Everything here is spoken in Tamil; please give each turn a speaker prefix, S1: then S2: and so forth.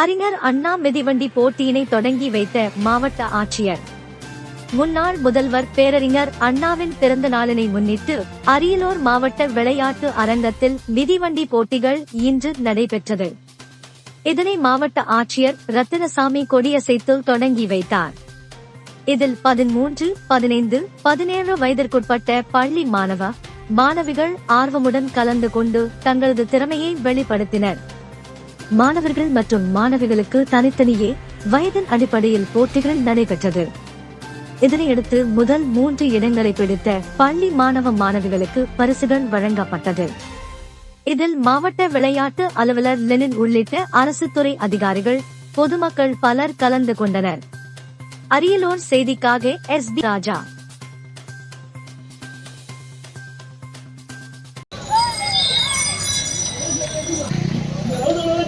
S1: அறிஞர் அண்ணா மிதிவண்டி போட்டியினை தொடங்கி வைத்த மாவட்ட ஆட்சியர். முன்னாள் முதல்வர் பேரறிஞர் அண்ணாவின் பிறந்த நாளினை முன்னிட்டு அரியலூர் மாவட்ட விளையாட்டு அரங்கத்தில் மிதிவண்டி போட்டிகள் இன்று நடைபெற்றது. இதனை மாவட்ட ஆட்சியர் ரத்தினசாமி கொடியசைத்து தொடங்கி வைத்தார். இதில் பதிமூன்று பதினைந்து பதினேழு வயதிற்குட்பட்ட பள்ளி மாணவ மாணவிகள் ஆர்வமுடன் கலந்து கொண்டு தங்களது திறமையை வெளிப்படுத்தினர். மாணவர்கள் மற்றும் மாணவிகளுக்கு தனித்தனியே வயதின் அடிப்படையில் போட்டிகள் நடைபெற்றது. இதனையடுத்து முதல் மூன்று இடங்களை பிடித்த பள்ளி மாணவ மாணவிகளுக்கு பரிசுகள் வழங்கப்பட்டது. இதில் மாவட்ட விளையாட்டு அலுவலர் லெனின் உள்ளிட்ட அரசு துறை அதிகாரிகள் பொதுமக்கள் பலர் கலந்து கொண்டனர். அரியலூர் செய்திக்காக எஸ் பி ராஜா.